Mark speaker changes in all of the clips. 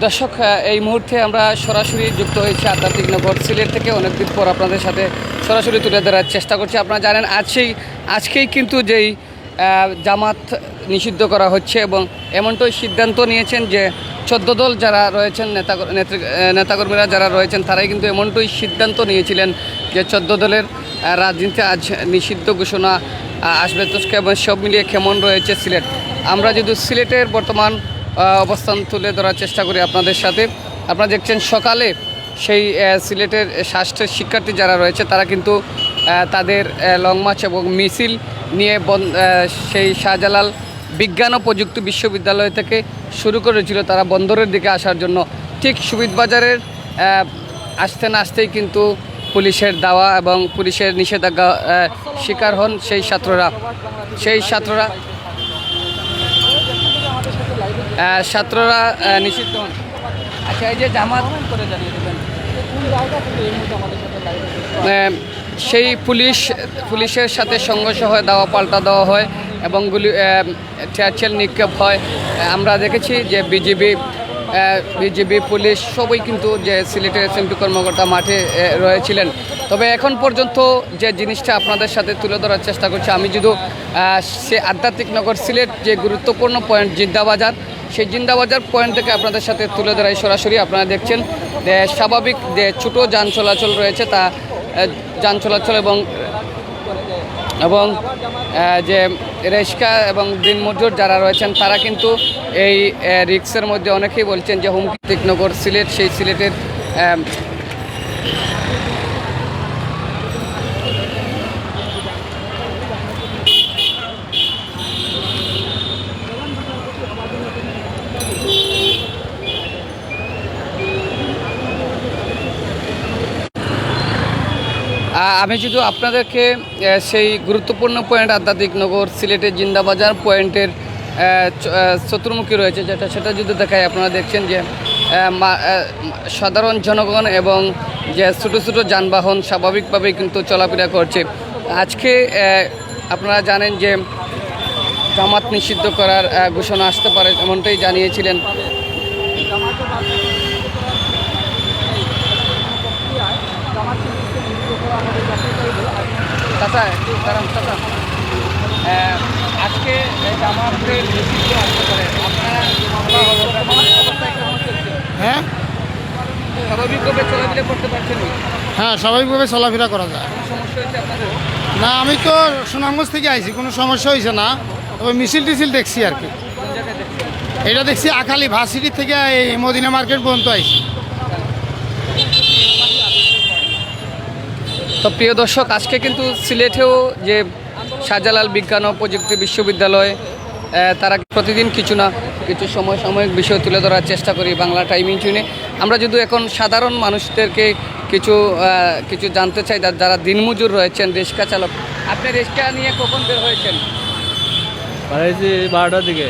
Speaker 1: দর্শক এই মুহূর্তে আমরা সরাসরি যুক্ত হয়েছি আধ্যাত্মিক নগর সিলেট থেকে। অনেকদিন পর আপনাদের সাথে সরাসরি তুলে ধরার চেষ্টা করছি। আপনারা জানেন, আজকেই আজকেই কিন্তু যেই জামাত নিষিদ্ধ করা হচ্ছে এবং এমনটাই সিদ্ধান্ত নিয়েছেন যে চোদ্দ দল যারা রয়েছেন, নেতা নেতৃ- নেতাকর্মীরা যারা রয়েছেন, তারাই কিন্তু এমনটাই সিদ্ধান্ত নিয়েছিলেন যে চোদ্দ দলের রাজনীতি আজ নিষিদ্ধ ঘোষণা আসবে। তো কেমন সব মিলিয়ে কেমন রয়েছে সিলেট? আমরা যদি সিলেটের বর্তমান অবস্থান তুলে ধরার চেষ্টা করি আপনাদের সাথে। আপনারা দেখছেন সকালে সেই সিলেটের স্বাস্থ্যের শিক্ষার্থী যারা রয়েছে তারা কিন্তু তাদের লং মার্চ এবং মিছিল নিয়ে সেই শাহজালাল বিজ্ঞান ও প্রযুক্তি বিশ্ববিদ্যালয় থেকে শুরু করেছিল। তারা বন্দরের দিকে আসার জন্য। ঠিক সুবিধবাজারের আহ, আসতে না আসতেই কিন্তু পুলিশের দাওয়া এবং পুলিশের নিষেধাজ্ঞা শিকার হন সেই ছাত্ররা। সেই ছাত্ররা ছাত্ররা নিষিদ্ধ আচ্ছা এই যে জামাত সেই পুলিশ পুলিশের সাথে সংঘর্ষ হয়, দাওয়া পাল্টা দেওয়া হয় এবং গুলি টিয়ারশেল নিক্ষেপ হয়। আমরা দেখেছি যে বিজিবি বিজিবি পুলিশ সবই কিন্তু যে সিলেটের এসএমপি কর্মকর্তা মাঠে রয়েছিলেন। তবে এখন পর্যন্ত যে জিনিসটা আপনাদের সাথে তুলে ধরার চেষ্টা করছি, আমি যদি সে আধ্যাত্মিক নগর সিলেট যে গুরুত্বপূর্ণ পয়েন্ট জিদ্দাবাজার সেই জিন্দাবাজার পয়েন্ট থেকে আপনাদের সাথে তুলে ধরাই সরাসরি। আপনারা দেখছেন, যে স্বাভাবিক যে ছোটো যান চলাচল রয়েছে তা যান চলাচল এবং এবং যে রেস্কা এবং দিনমজুর যারা রয়েছেন, তারা কিন্তু এই রিক্সের মধ্যে অনেকেই বলছেন যে হুমকি নগর সিলেট, সেই সিলেটের আমি যদি আপনাদেরকে সেই গুরুত্বপূর্ণ পয়েন্ট আধ্যাত্মিক নগর, সিলেটের জিন্দাবাজার পয়েন্টের চতুর্মুখী রয়েছে যেটা, সেটা যদি দেখায় আপনারা দেখছেন যে সাধারণ জনগণ এবং যে ছোটো ছোটো যানবাহন স্বাভাবিকভাবেই কিন্তু চলাফেরা করছে। আজকে আপনারা জানেন যে, জামাত নিষিদ্ধ করার ঘোষণা আসতে পারে, এমনটাই জানিয়েছিলেন। চাচা একটু দাঁড়ান চাচা। আজকে জামাতের আপনারা?
Speaker 2: হ্যাঁ?
Speaker 1: স্বাভাবিকভাবে চলাফেরা করতে পারছেন
Speaker 2: হ্যাঁ স্বাভাবিকভাবে চলাফেরা করা যায়।
Speaker 1: সমস্যা হয়েছে আপনাদের?
Speaker 2: না আমি তো সুনামগঞ্জ থেকে আইছি কোনো সমস্যা হয়েছে না। তবে মিছিল টিছিল দেখছি আর কি। এটা দেখছি আখালি ভার্সিটি থেকে এই মদিনা মার্কেট পর্যন্ত আইছি।
Speaker 1: তো প্রিয় দর্শক আজকে কিন্তু সিলেটেও যে শাহজালাল বিজ্ঞান ও প্রযুক্তি বিশ্ববিদ্যালয় তারা প্রতিদিন কিছু না কিছু সময় সাময়িক বিষয় তুলে ধরার চেষ্টা করি বাংলা টাইমিং চুনে আমরা যদি এখন সাধারণ মানুষদেরকে কিছু কিছু জানতে চাই যারা দিনমজুর রয়েছেন রিক্সা চালক আপনি রিক্সা নিয়ে কখন বের হয়েছেন?
Speaker 3: বারোটার দিকে।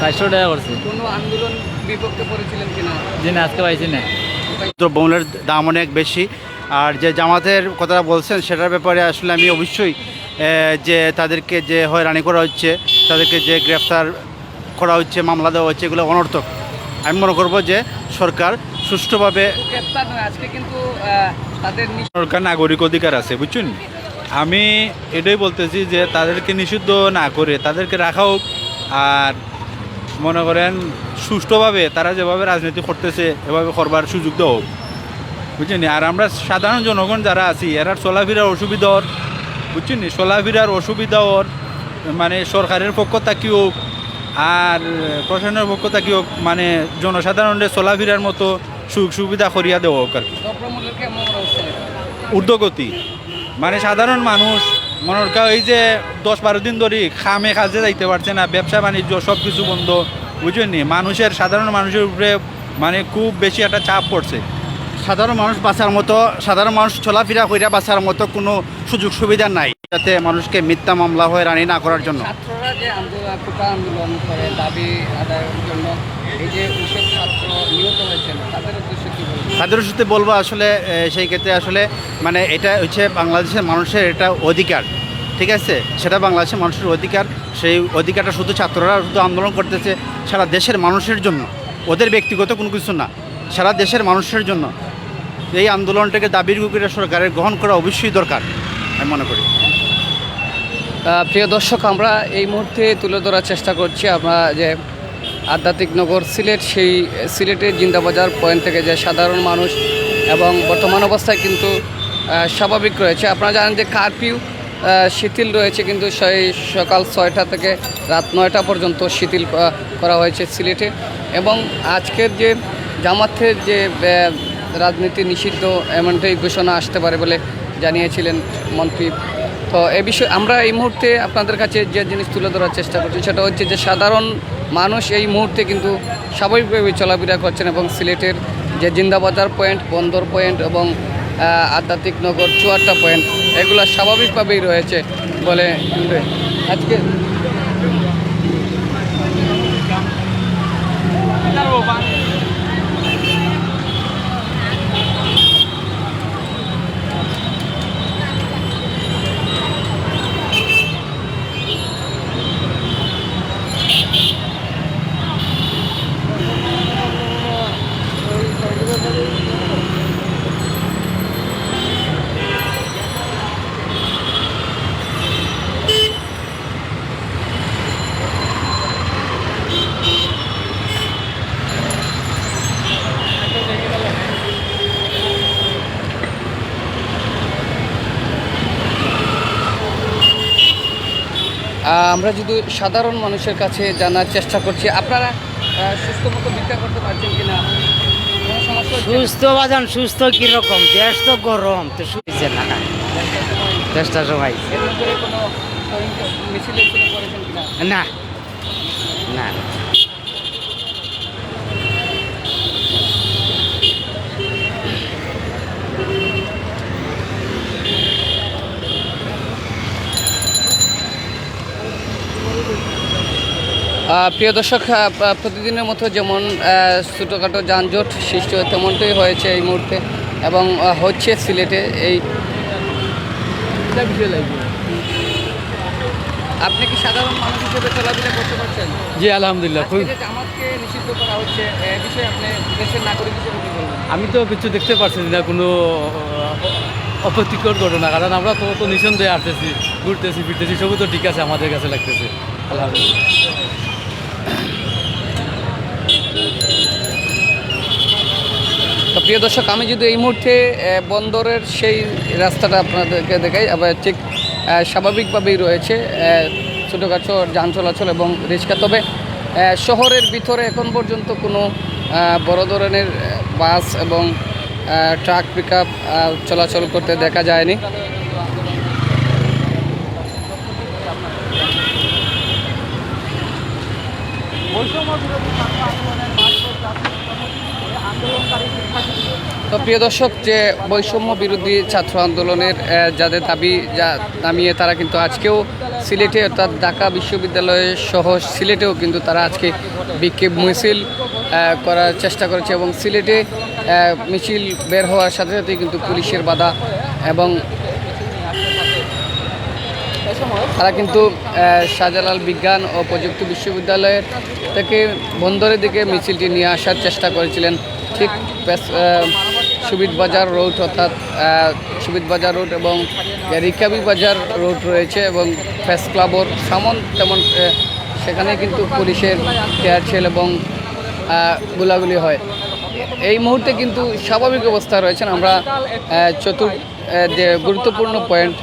Speaker 3: চারশো টাকা করছি।
Speaker 1: কোনো আন্দোলন বিপক্ষে পড়েছিলেন কিনা?
Speaker 3: জি না আজকে পাইছি না।
Speaker 4: দ্রব্যমূল্যের দাম অনেক বেশি। আর যে জামাতের কথাটা বলছেন সেটার ব্যাপারে আসলে আমি অবশ্যই যে তাদেরকে যে হয়রানি করা হচ্ছে তাদেরকে যে গ্রেফতার করা হচ্ছে মামলা দেওয়া হচ্ছে এগুলো অনর্থক। আমি মনে করব যে সরকার সুষ্ঠুভাবে
Speaker 5: সরকার নাগরিক অধিকার আছে বুঝছেন? আমি এটাই বলতেছি যে তাদেরকে নিষিদ্ধ না করে তাদেরকে রাখা হোক। আর মনে করেন সুষ্ঠুভাবে তারা যেভাবে রাজনীতি করতেছে, এভাবে করবার সুযোগ দেওয়া হোক। বুঝছেন? আর আমরা সাধারণ জনগণ যারা আছি এরার চলাফেরার অসুবিধা ওর বুঝছেন? চলাফেরার অসুবিধা ওর মানে সরকারের পক্ষ থাকি হোক আর প্রশাসনের পক্ষ থাকি হোক মানে জনসাধারণের চলাফেরার মতো সুখ সুবিধা করিয়া দেওয়া হোক আর কি। ঊর্ধ্বগতি। মানে সাধারণ মানুষ, মনে এই যে দশ বারো দিন ধরে খামে কাজে যাইতে পারছে না ব্যবসা বাণিজ্য সব কিছু বন্ধ। বুঝলেন মানুষের সাধারণ মানুষের উপরে মানে খুব বেশি একটা চাপ পড়ছে।
Speaker 4: সাধারণ মানুষ বাঁচার মতো সাধারণ মানুষ চলাফেরা কইরা বাঁচার মতো কোনো সুযোগ সুবিধা নাই যাতে মানুষকে মিথ্যা মামলা হয়ে রানি না করার জন্য।
Speaker 1: ছাত্ররা যে আন্দোলন করে দাবি আদায়ের জন্য এই যে ছাত্র নিহত হয়েছেন তাদের উদ্দেশ্যে
Speaker 4: তাদের সাথে বলব আসলে সেই ক্ষেত্রে আসলে মানে এটা হচ্ছে বাংলাদেশের মানুষের এটা অধিকার। ঠিক আছে? সেটা বাংলাদেশের মানুষের অধিকার। সেই অধিকারটা শুধু ছাত্ররা শুধু আন্দোলন করতেছে, সারা দেশের মানুষের জন্য। ওদের ব্যক্তিগত কোনো কিছু না, সারা দেশের মানুষের জন্য। এই আন্দোলনটাকে দাবির করে সরকারের গ্রহণ করা অবশ্যই দরকার, আমি মনে করি।
Speaker 1: প্রিয় দর্শক, আমরা এই মুহূর্তে তুলে ধরার চেষ্টা করছি আমরা যে আধ্যাত্মিক নগর সিলেট, সেই সিলেটের জিন্দাবাজার পয়েন্ট থেকে যে সাধারণ মানুষ এবং বর্তমান অবস্থায় কিন্তু স্বাভাবিক রয়েছে। আপনারা জানেন যে কারফিউ শিথিল রয়েছে কিন্তু সেই সকাল ছয়টা থেকে রাত নয়টা পর্যন্ত শিথিল করা- হয়েছে সিলেটে। এবং আজকের যে জামাতের যে রাজনীতি নিষিদ্ধ এমনটাই ঘোষণা আসতে পারে বলে জানিয়েছিলেন মন্ত্রী। তো এ বিষয়ে আমরা এই মুহূর্তে আপনাদের কাছে যে জিনিস তুলে ধরার চেষ্টা করছি সেটা হচ্ছে যে সাধারণ মানুষ এই মুহূর্তে কিন্তু স্বাভাবিকভাবে চলাফেরা করছেন এবং সিলেটের যে জিন্দাবাজার পয়েন্ট, বন্দর পয়েন্ট এবং আধ্যাত্মিক নগর চুয়াট্টা পয়েন্ট এগুলো স্বাভাবিকভাবেই রয়েছে বলে আজকে আমরা যদি সাধারণ মানুষের কাছে জানার চেষ্টা করছি আপনারা সুস্থ মতো ভিক্ষা করতে পারছেন কিনা?
Speaker 6: সুস্থ বাজান সুস্থ কীরকম? দেশ তো গরম তো শুনছে না। দেশটা সবাই। না না।
Speaker 1: প্রিয় দর্শক প্রতিদিনের মতো যেমন ছোটোখাটো যানজট সৃষ্টি হয় তেমনটাই হয়েছে এই মুহূর্তে এবং হচ্ছে সিলেটে এই আপনি কি সাধারণ মানুষ হিসেবে চলাফেরা করতে পারছেন?
Speaker 3: জি আলহামদুলিল্লাহ
Speaker 1: জামাতকে নিষিদ্ধ করা হচ্ছে এ বিষয়ে আপনি দেশের নাগরিক হিসেবে কি বলবেন?
Speaker 3: আমি তো কিছু দেখতে পারছি না কোনো অপ্রীতিকর ঘটনা কারণ আমরা তো তো নিঃসন্দেহে আসতেছি ঘুরতেছি ফিরতেছি সবই তো ঠিক আছে আমাদের কাছে লাগতেছে। আলহামদুলিল্লাহ।
Speaker 1: প্রিয় দর্শক, আমি যদি এই মুহূর্তে বন্দরের সেই রাস্তাটা আপনাদেরকে দেখাই, আবার ঠিক স্বাভাবিকভাবেই রয়েছে ছোটোখাটো যান চলাচল এবং রিক্সা। তবে শহরের ভিতরে এখন পর্যন্ত কোনো বড় ধরনের বাস এবং ট্রাক পিক চলাচল করতে দেখা যায়নি। তো প্রিয় দর্শক, যে বৈষম্য বিরোধী ছাত্র আন্দোলনের যাদের দাবি যা নামিয়ে তারা কিন্তু আজকেও সিলেটে, অর্থাৎ ঢাকা বিশ্ববিদ্যালয় সহ সিলেটেও কিন্তু তারা আজকে বিক্ষোভ মিছিল করার চেষ্টা করেছে এবং সিলেটে মিছিল বের হওয়ার সাথে সাথে কিন্তু পুলিশের বাধা এবং তারা কিন্তু শাহজালাল বিজ্ঞান ও প্রযুক্তি বিশ্ববিদ্যালয়ের থেকে বন্দরের দিকে মিছিলটি নিয়ে আসার চেষ্টা করেছিলেন। ঠিক সুবিদ বাজার রোড অর্থাৎ সুবিদ বাজার রোড এবং রিকাবি বাজার রোড রয়েছে এবং প্রেস ক্লাবর সামন তেমন সেখানে কিন্তু পুলিশের ছেল এবং গোলাগুলি হয়। এই মুহূর্তে কিন্তু স্বাভাবিক অবস্থা রয়েছেন আমরা আহ, চতুর আহ, যে গুরুত্বপূর্ণ পয়েন্ট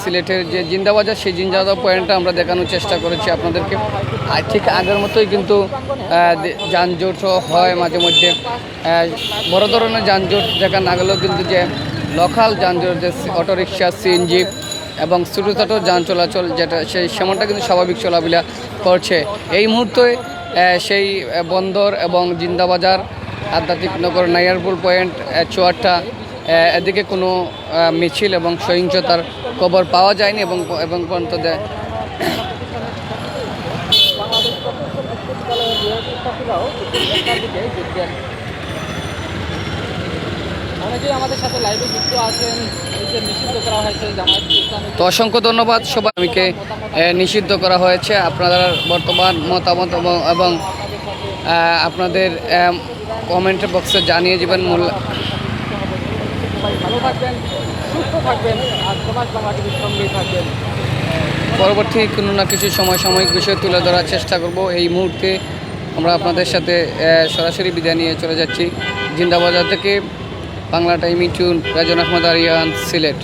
Speaker 1: সিলেটের যে জিন্দাবাজার সেই জিন্দাবাজার পয়েন্টটা আমরা দেখানোর চেষ্টা করেছি আপনাদেরকে। ঠিক আগের মতোই কিন্তু যানজটও হয় মাঝে মধ্যে। বড় ধরনের যানজট দেখা না গেলেও কিন্তু যে লোকাল যানজট, যে অটোরিকশা সিএনজি এবং ছোটো ছোটো যান চলাচল যেটা, সেই সেমনটা কিন্তু স্বাভাবিক চলাফেরা করছে। এই মুহূর্তে সেই বন্দর এবং জিন্দাবাজার, আধ্যাত্মিক নগর, নাইয়ারপুল পয়েন্ট চুয়াট্টা এদিকে কোনো মিছিল এবং সহিংসতার খবর পাওয়া যায়নি এবং এবং পর্যন্ত দে- অনেকেই আমাদের সাথে লাইভে যুক্ত আছেন এই যে নিষিদ্ধ করা হয়েছে জামাত তো অসংখ্য ধন্যবাদ সবাইকে নিষিদ্ধ করা হয়েছে। আপনারা বর্তমান মতামত এবং- আপনাদের কমেন্ট বক্সে জানিয়ে যাবেন মূল ভালো থাকবেন সুস্থ থাকবেন আর প্রবাস বাংলা সঙ্গেই থাকবেন। পরবর্তী কোনো না কিছু সময় সাময়িক বিষয় তুলে ধরার চেষ্টা করব। এই মুহূর্তে আমরা আপনাদের সাথে সরাসরি বিদায় নিয়ে চলে যাচ্ছি। জিন্দাবাজার থেকে বাংলা টাইম ইটুন রাজন আহমদ আরিয়ান, সিলেট।